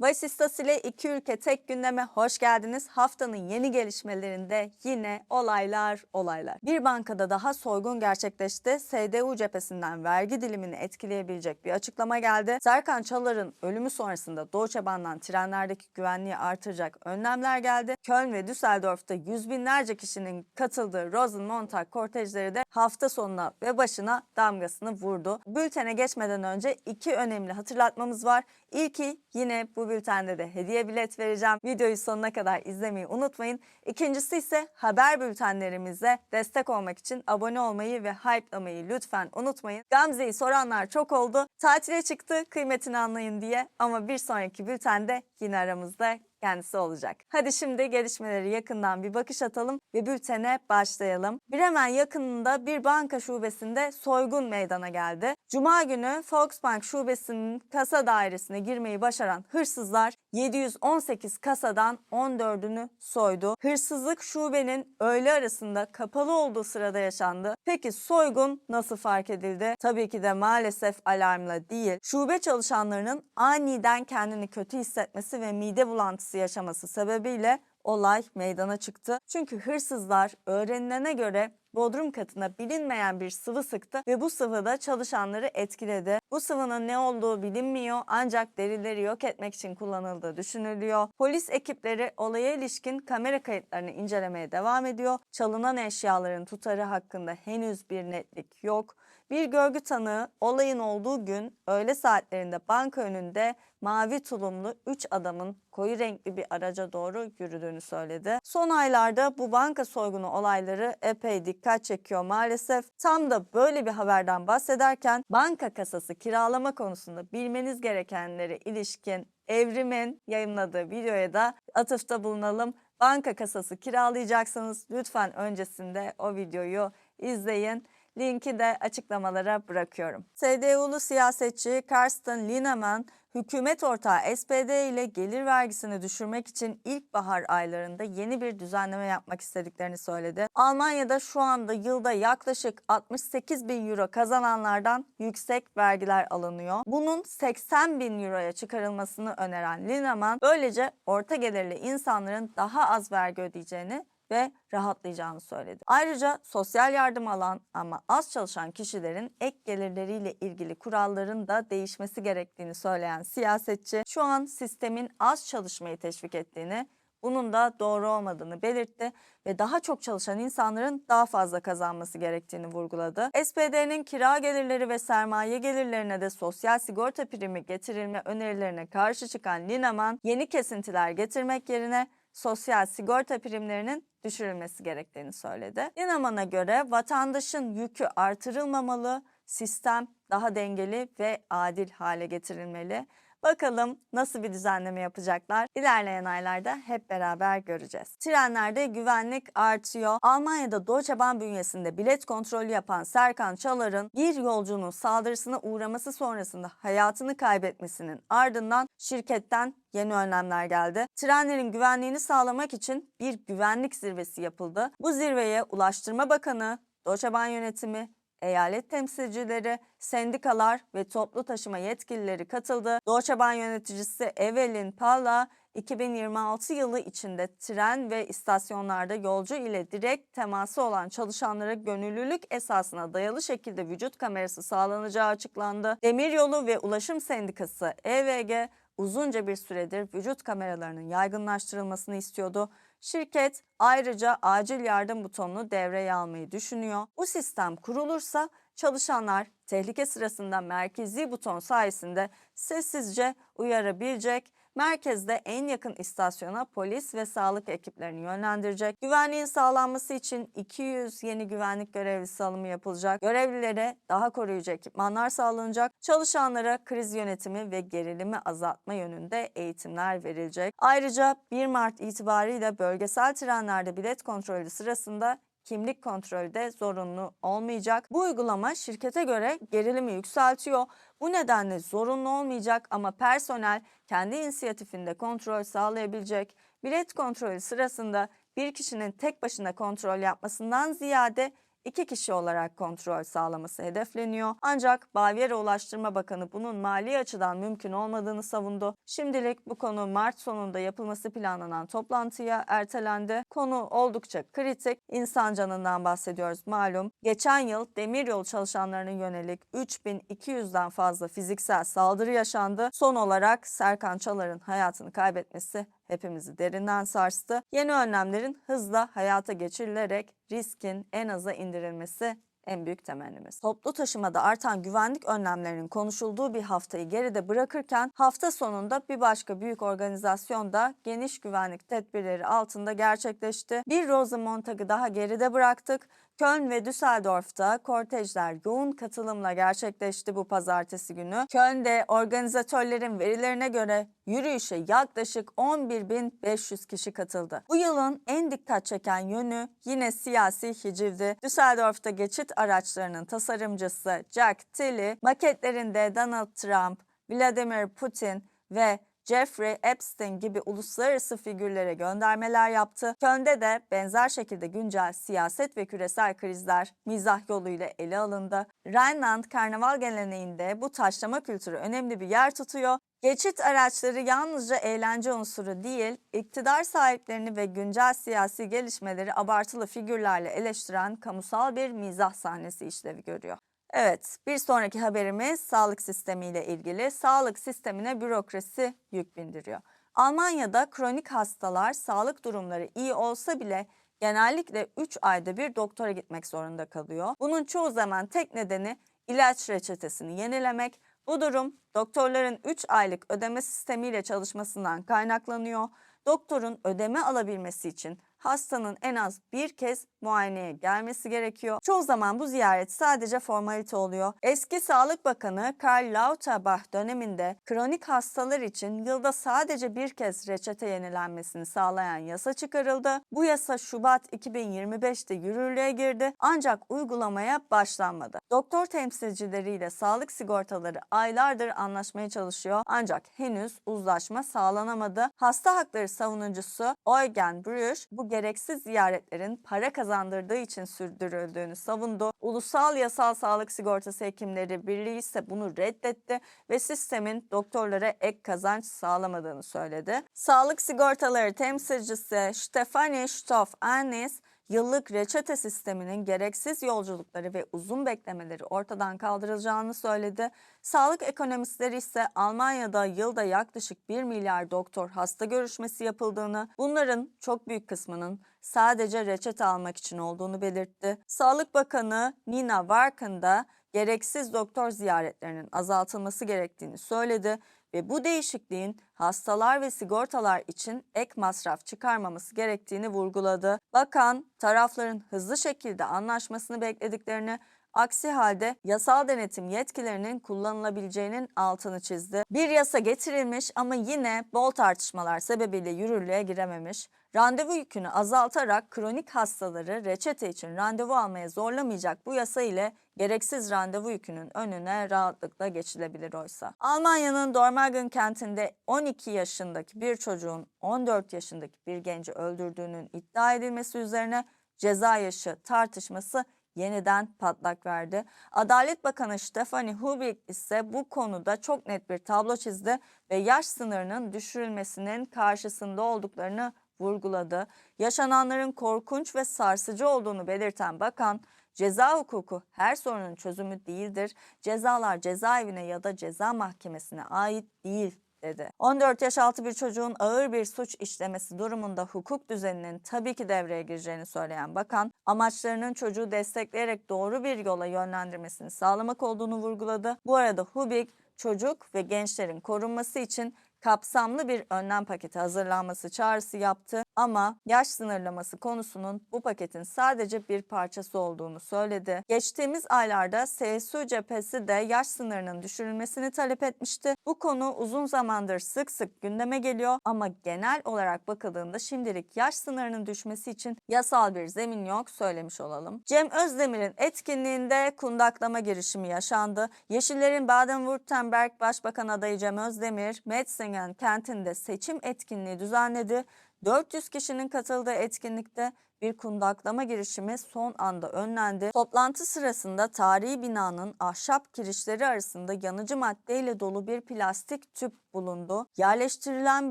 Vasistas ile iki ülke tek gündeme hoş geldiniz. Haftanın yeni gelişmelerinde yine olaylar olaylar. Bir bankada daha soygun gerçekleşti. SDU cephesinden vergi dilimini etkileyebilecek bir açıklama geldi. Serkan Çalar'ın ölümü sonrasında Deutsche Bahn'dan trenlerdeki güvenliği artıracak önlemler geldi. Köln ve Düsseldorf'ta yüz binlerce kişinin katıldığı Rosenmontag kortejleri de hafta sonuna ve başına damgasını vurdu. Bültene geçmeden önce iki önemli hatırlatmamız var. İlki yine bu bültende de hediye bilet vereceğim. Videoyu sonuna kadar izlemeyi unutmayın. İkincisi ise haber bültenlerimize destek olmak için abone olmayı ve hype'lamayı lütfen unutmayın. Gamze'yi soranlar çok oldu. Tatile çıktı kıymetini anlayın diye ama bir sonraki bültende yine aramızda kendisi olacak. Hadi şimdi gelişmeleri yakından bir bakış atalım ve bültene başlayalım. Bremen yakınında bir banka şubesinde soygun meydana geldi. Cuma günü Volksbank şubesinin kasa dairesine girmeyi başaran hırsızlar 718 kasadan 14'ünü soydu. Hırsızlık şubenin öğle arasında kapalı olduğu sırada yaşandı. Peki soygun nasıl fark edildi? Tabii ki de maalesef alarmla değil. Şube çalışanlarının aniden kendini kötü hissetmesi ve mide bulantısı yaşaması sebebiyle olay meydana çıktı. Çünkü hırsızlar öğrenilene göre bodrum katına bilinmeyen bir sıvı sıktı ve bu sıvı da çalışanları etkiledi. Bu sıvının ne olduğu bilinmiyor ancak delilleri yok etmek için kullanıldığı düşünülüyor. Polis ekipleri olaya ilişkin kamera kayıtlarını incelemeye devam ediyor. Çalınan eşyaların tutarı hakkında henüz bir netlik yok. Bir görgü tanığı olayın olduğu gün öğle saatlerinde banka önünde mavi tulumlu 3 adamın koyu renkli bir araca doğru yürüdüğünü söyledi. Son aylarda bu banka soygunu olayları epey dikkat çekiyor maalesef. Tam da böyle bir haberden bahsederken banka kasası kiralama konusunda bilmeniz gerekenlere ilişkin Evrim'in yayınladığı videoya da atıfta bulunalım. Banka kasası kiralayacaksanız lütfen öncesinde o videoyu izleyin. Linki de açıklamalara bırakıyorum. CDU'lu siyasetçi Karsten Linemann, hükümet ortağı SPD ile gelir vergisini düşürmek için ilkbahar aylarında yeni bir düzenleme yapmak istediklerini söyledi. Almanya'da şu anda yılda yaklaşık 68 bin euro kazananlardan yüksek vergiler alınıyor. Bunun 80 bin euroya çıkarılmasını öneren Linemann, böylece orta gelirli insanların daha az vergi ödeyeceğini ve rahatlayacağını söyledi. Ayrıca sosyal yardım alan ama az çalışan kişilerin ek gelirleriyle ilgili kuralların da değişmesi gerektiğini söyleyen siyasetçi şu an sistemin az çalışmayı teşvik ettiğini bunun da doğru olmadığını belirtti ve daha çok çalışan insanların daha fazla kazanması gerektiğini vurguladı. SPD'nin kira gelirleri ve sermaye gelirlerine de sosyal sigorta primi getirilme önerilerine karşı çıkan Lineman, yeni kesintiler getirmek yerine sosyal sigorta primlerinin düşürülmesi gerektiğini söyledi. Yanaman'a göre vatandaşın yükü artırılmamalı, sistem daha dengeli ve adil hale getirilmeli. Bakalım nasıl bir düzenleme yapacaklar? İlerleyen aylarda hep beraber göreceğiz. Trenlerde güvenlik artıyor. Almanya'da Deutsche Bahn bünyesinde bilet kontrolü yapan Serkan Çalar'ın bir yolcunun saldırısına uğraması sonrasında hayatını kaybetmesinin ardından şirketten yeni önlemler geldi. Trenlerin güvenliğini sağlamak için bir güvenlik zirvesi yapıldı. Bu zirveye Ulaştırma Bakanı, Deutsche yönetimi, eyalet temsilcileri, sendikalar ve toplu taşıma yetkilileri katıldı. Deutsche Bahn yöneticisi Evelyn Palla, 2026 yılı içinde tren ve istasyonlarda yolcu ile direkt teması olan çalışanlara gönüllülük esasına dayalı şekilde vücut kamerası sağlanacağı açıklandı. Demiryolu ve Ulaşım Sendikası EVG uzunca bir süredir vücut kameralarının yaygınlaştırılmasını istiyordu. Şirket ayrıca acil yardım butonunu devreye almayı düşünüyor. Bu sistem kurulursa çalışanlar tehlike sırasında merkezi buton sayesinde sessizce uyarabilecek, merkezde en yakın istasyona polis ve sağlık ekiplerini yönlendirecek. Güvenliğin sağlanması için 200 yeni güvenlik görevlisi alımı yapılacak. Görevlilere daha koruyucu ekipmanlar sağlanacak. Çalışanlara kriz yönetimi ve gerilimi azaltma yönünde eğitimler verilecek. Ayrıca 1 Mart itibariyle bölgesel trenlerde bilet kontrolü sırasında kimlik kontrolü de zorunlu olmayacak. Bu uygulama şirkete göre gerilimi yükseltiyor. Bu nedenle zorunlu olmayacak ama personel kendi inisiyatifinde kontrol sağlayabilecek. Bilet kontrolü sırasında bir kişinin tek başına kontrol yapmasından ziyade iki kişi olarak kontrol sağlaması hedefleniyor. Ancak Bavyera Ulaştırma Bakanı bunun mali açıdan mümkün olmadığını savundu. Şimdilik bu konu Mart sonunda yapılması planlanan toplantıya ertelendi. Konu oldukça kritik. İnsan canından bahsediyoruz malum. Geçen yıl demiryolu çalışanlarına yönelik 3200'den fazla fiziksel saldırı yaşandı. Son olarak Serkan Çalar'ın hayatını kaybetmesi hepimizi derinden sarstı. Yeni önlemlerin hızla hayata geçirilerek riskin en aza indirilmesi en büyük temennimiz. Toplu taşımada artan güvenlik önlemlerinin konuşulduğu bir haftayı geride bırakırken hafta sonunda bir başka büyük organizasyon da geniş güvenlik tedbirleri altında gerçekleşti. Bir Rosenmontag'ı daha geride bıraktık. Köln ve Düsseldorf'ta kortejler yoğun katılımla gerçekleşti bu pazartesi günü. Köln'de organizatörlerin verilerine göre yürüyüşe yaklaşık 11.500 kişi katıldı. Bu yılın en dikkat çeken yönü yine siyasi hicivdi. Düsseldorf'ta geçit araçlarının tasarımcısı Jack Tilly, maketlerinde Donald Trump, Vladimir Putin ve Jeffrey Epstein gibi uluslararası figürlere göndermeler yaptı. Köln'de de benzer şekilde güncel siyaset ve küresel krizler mizah yoluyla ele alındı. Rhineland karnaval geleneğinde bu taşlama kültürü önemli bir yer tutuyor. Geçit araçları yalnızca eğlence unsuru değil, iktidar sahiplerini ve güncel siyasi gelişmeleri abartılı figürlerle eleştiren kamusal bir mizah sahnesi işlevi görüyor. Evet, bir sonraki haberimiz sağlık sistemiyle ilgili. Sağlık sistemine bürokrasi yük bindiriyor. Almanya'da kronik hastalar sağlık durumları iyi olsa bile genellikle 3 ayda bir doktora gitmek zorunda kalıyor. Bunun çoğu zaman tek nedeni ilaç reçetesini yenilemek. Bu durum doktorların 3 aylık ödeme sistemiyle çalışmasından kaynaklanıyor. Doktorun ödeme alabilmesi için hastanın en az bir kez muayeneye gelmesi gerekiyor. Çoğu zaman bu ziyaret sadece formalite oluyor. Eski Sağlık Bakanı Karl Lauterbach döneminde kronik hastalar için yılda sadece bir kez reçete yenilenmesini sağlayan yasa çıkarıldı. Bu yasa Şubat 2025'te yürürlüğe girdi ancak uygulamaya başlanmadı. Doktor temsilcileriyle sağlık sigortaları aylardır anlaşmaya çalışıyor ancak henüz uzlaşma sağlanamadı. Hasta hakları savunucusu Eugen Brüsch bu gereksiz ziyaretlerin para kazandırdığı için sürdürüldüğünü savundu. Ulusal Yasal Sağlık Sigortası Hekimleri Birliği ise bunu reddetti ve sistemin doktorlara ek kazanç sağlamadığını söyledi. Sağlık sigortaları temsilcisi Stefanie Stoff-Arnis, yıllık reçete sisteminin gereksiz yolculukları ve uzun beklemeleri ortadan kaldırılacağını söyledi. Sağlık ekonomistleri ise Almanya'da yılda yaklaşık 1 milyar doktor hasta görüşmesi yapıldığını, bunların çok büyük kısmının sadece reçete almak için olduğunu belirtti. Sağlık Bakanı Nina Warken da gereksiz doktor ziyaretlerinin azaltılması gerektiğini söyledi ve bu değişikliğin hastalar ve sigortalar için ek masraf çıkarmaması gerektiğini vurguladı. Bakan tarafların hızlı şekilde anlaşmasını beklediklerini Aksi halde yasal denetim yetkilerinin kullanılabileceğinin altını çizdi. Bir yasa getirilmiş ama yine bol tartışmalar sebebiyle yürürlüğe girememiş. Randevu yükünü azaltarak kronik hastaları reçete için randevu almaya zorlamayacak bu yasa ile gereksiz randevu yükünün önüne rahatlıkla geçilebilir oysa. Almanya'nın Dormagen kentinde 12 yaşındaki bir çocuğun 14 yaşındaki bir genci öldürdüğünün iddia edilmesi üzerine ceza yaşı tartışması yeniden patlak verdi. Adalet Bakanı Stefanie Hubik ise bu konuda çok net bir tablo çizdi ve yaş sınırının düşürülmesinin karşısında olduklarını vurguladı. Yaşananların korkunç ve sarsıcı olduğunu belirten bakan, ceza hukuku her sorunun çözümü değildir. Cezalar cezaevine ya da ceza mahkemesine ait değil dedi. 14 yaş altı bir çocuğun ağır bir suç işlemesi durumunda hukuk düzeninin tabii ki devreye gireceğini söyleyen bakan, amaçlarının çocuğu destekleyerek doğru bir yola yönlendirmesini sağlamak olduğunu vurguladı. Bu arada Hubik, çocuk ve gençlerin korunması için kapsamlı bir önlem paketi hazırlanması çağrısı yaptı ama yaş sınırlaması konusunun bu paketin sadece bir parçası olduğunu söyledi. Geçtiğimiz aylarda CSU cephesi de yaş sınırının düşürülmesini talep etmişti. Bu konu uzun zamandır sık sık gündeme geliyor ama genel olarak bakıldığında şimdilik yaş sınırının düşmesi için yasal bir zemin yok söylemiş olalım. Cem Özdemir'in etkinliğinde kundaklama girişimi yaşandı. Yeşillerin Baden-Württemberg Başbakan adayı Cem Özdemir, Metzing Copenhagen kentinde seçim etkinliği düzenledi. 400 kişinin katıldığı etkinlikte bir kundaklama girişimi son anda önlendi. Toplantı sırasında tarihi binanın ahşap kirişleri arasında yanıcı maddeyle dolu bir plastik tüp bulundu. Yerleştirilen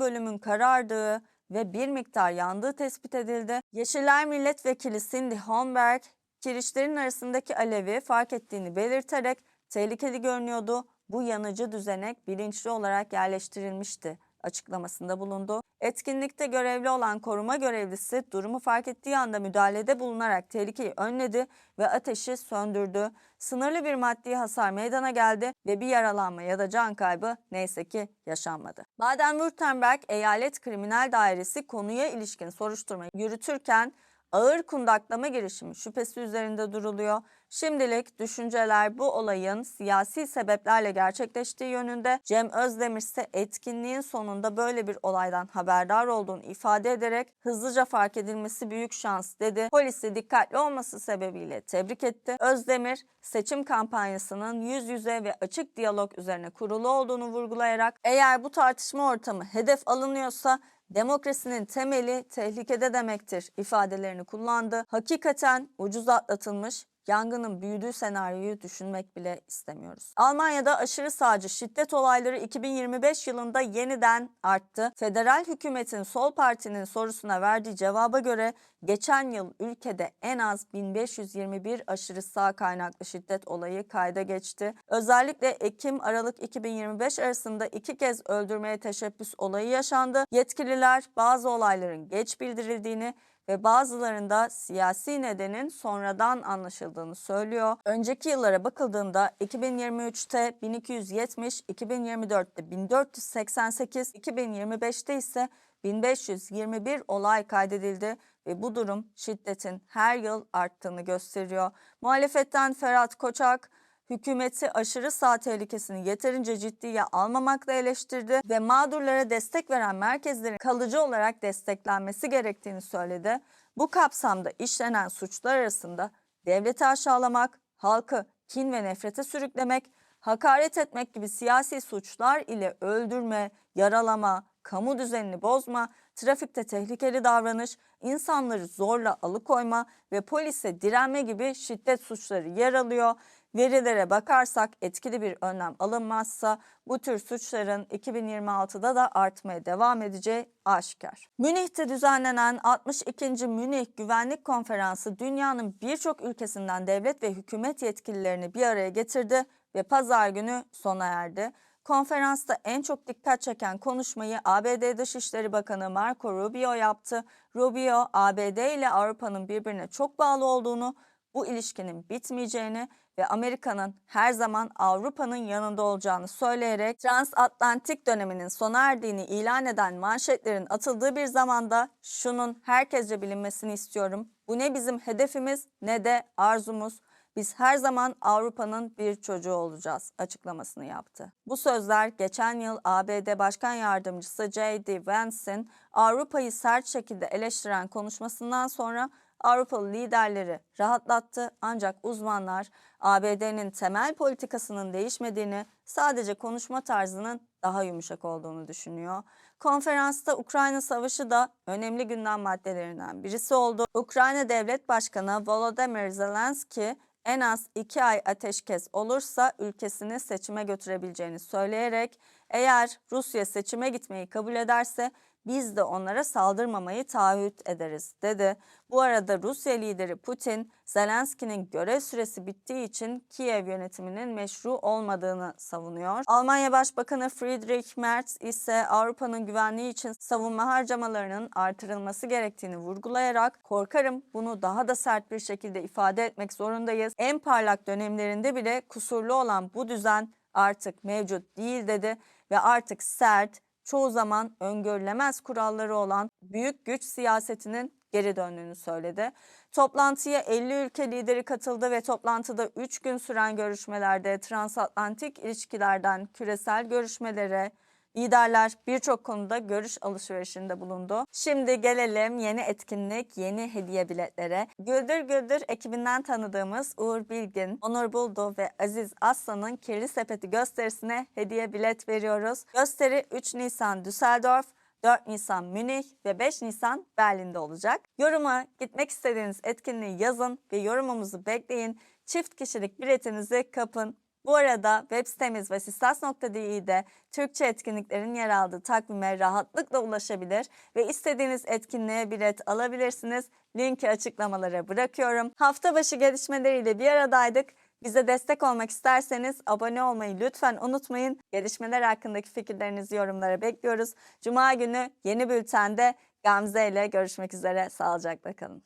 bölümün karardığı ve bir miktar yandığı tespit edildi. Yeşiller Milletvekili Cindy Holmberg, kirişlerin arasındaki alevi fark ettiğini belirterek tehlikeli görünüyordu. Bu yanıcı düzenek bilinçli olarak yerleştirilmişti açıklamasında bulundu. Etkinlikte görevli olan koruma görevlisi durumu fark ettiği anda müdahalede bulunarak tehlikeyi önledi ve ateşi söndürdü. Sınırlı bir maddi hasar meydana geldi ve bir yaralanma ya da can kaybı neyse ki yaşanmadı. Baden-Württemberg Eyalet Kriminal Dairesi konuya ilişkin soruşturma yürütürken ağır kundaklama girişimi şüphesi üzerinde duruluyor. Şimdilik düşünceler bu olayın siyasi sebeplerle gerçekleştiği yönünde. Cem Özdemir ise etkinliğin sonunda böyle bir olaydan haberdar olduğunu ifade ederek hızlıca fark edilmesi büyük şans dedi. Polisi dikkatli olması sebebiyle tebrik etti. Özdemir seçim kampanyasının yüz yüze ve açık diyalog üzerine kurulu olduğunu vurgulayarak eğer bu tartışma ortamı hedef alınıyorsa demokrasinin temeli tehlikede demektir ifadelerini kullandı. Hakikaten ucuz atlatılmış yangının büyüdüğü senaryoyu düşünmek bile istemiyoruz. Almanya'da aşırı sağcı şiddet olayları 2025 yılında yeniden arttı. Federal hükümetin sol partinin sorusuna verdiği cevaba göre geçen yıl ülkede en az 1521 aşırı sağ kaynaklı şiddet olayı kayda geçti. Özellikle Ekim-Aralık 2025 arasında iki kez öldürmeye teşebbüs olayı yaşandı. Yetkililer bazı olayların geç bildirildiğini ve bazılarında siyasi nedenin sonradan anlaşıldığını söylüyor. Önceki yıllara bakıldığında 2023'te 1270, 2024'te 1488, 2025'te ise 1521 olay kaydedildi ve bu durum şiddetin her yıl arttığını gösteriyor. Muhalefetten Ferhat Koçak, hükümeti aşırı sağ tehlikesini yeterince ciddiye almamakla eleştirdi ve mağdurlara destek veren merkezlerin kalıcı olarak desteklenmesi gerektiğini söyledi. Bu kapsamda işlenen suçlar arasında devleti aşağılamak, halkı kin ve nefrete sürüklemek, hakaret etmek gibi siyasi suçlar ile öldürme, yaralama, kamu düzenini bozma, trafikte tehlikeli davranış, insanları zorla alıkoyma ve polise direnme gibi şiddet suçları yer alıyor. Verilere bakarsak etkili bir önlem alınmazsa bu tür suçların 2026'da da artmaya devam edeceği aşikar. Münih'te düzenlenen 62. Münih Güvenlik Konferansı dünyanın birçok ülkesinden devlet ve hükümet yetkililerini bir araya getirdi ve pazar günü sona erdi. Konferansta en çok dikkat çeken konuşmayı ABD Dışişleri Bakanı Marco Rubio yaptı. Rubio, ABD ile Avrupa'nın birbirine çok bağlı olduğunu, bu ilişkinin bitmeyeceğini ve Amerika'nın her zaman Avrupa'nın yanında olacağını söyleyerek transatlantik döneminin sona erdiğini ilan eden manşetlerin atıldığı bir zamanda şunun herkesce bilinmesini istiyorum. Bu ne bizim hedefimiz ne de arzumuz. Biz her zaman Avrupa'nın bir çocuğu olacağız açıklamasını yaptı. Bu sözler geçen yıl ABD Başkan Yardımcısı J.D. Vance'in Avrupa'yı sert şekilde eleştiren konuşmasından sonra Avrupalı liderleri rahatlattı ancak uzmanlar ABD'nin temel politikasının değişmediğini, sadece konuşma tarzının daha yumuşak olduğunu düşünüyor. Konferansta Ukrayna Savaşı da önemli gündem maddelerinden birisi oldu. Ukrayna Devlet Başkanı Volodymyr Zelensky en az iki ay ateşkes olursa ülkesini seçime götürebileceğini söyleyerek eğer Rusya seçime gitmeyi kabul ederse biz de onlara saldırmamayı taahhüt ederiz dedi. Bu arada Rusya lideri Putin, Zelenski'nin görev süresi bittiği için Kiev yönetiminin meşru olmadığını savunuyor. Almanya Başbakanı Friedrich Merz ise Avrupa'nın güvenliği için savunma harcamalarının artırılması gerektiğini vurgulayarak korkarım bunu daha da sert bir şekilde ifade etmek zorundayız. En parlak dönemlerinde bile kusurlu olan bu düzen artık mevcut değil dedi ve artık sert, çoğu zaman öngörülemez kuralları olan büyük güç siyasetinin geri döndüğünü söyledi. Toplantıya 50 ülke lideri katıldı ve toplantıda 3 gün süren görüşmelerde transatlantik ilişkilerden küresel görüşmelere, Liderler birçok konuda görüş alışverişinde bulundu. Şimdi gelelim yeni etkinlik, yeni hediye biletlere. Güldür Güldür ekibinden tanıdığımız Uğur Bilgin, Onur Buldu ve Aziz Aslan'ın Kirli Sepeti gösterisine hediye bilet veriyoruz. Gösteri 3 Nisan Düsseldorf, 4 Nisan Münih ve 5 Nisan Berlin'de olacak. Yoruma gitmek istediğiniz etkinliği yazın ve yorumumuzu bekleyin. Çift kişilik biletinizi kapın. Bu arada web sitemiz ve sistas.di'de Türkçe etkinliklerin yer aldığı takvime rahatlıkla ulaşabilir ve istediğiniz etkinliğe bilet alabilirsiniz. Linki açıklamalara bırakıyorum. Hafta başı gelişmeleriyle bir aradaydık. Bize destek olmak isterseniz abone olmayı lütfen unutmayın. Gelişmeler hakkındaki fikirlerinizi yorumlara bekliyoruz. Cuma günü yeni bültende Gamze ile görüşmek üzere. Sağlıcakla kalın.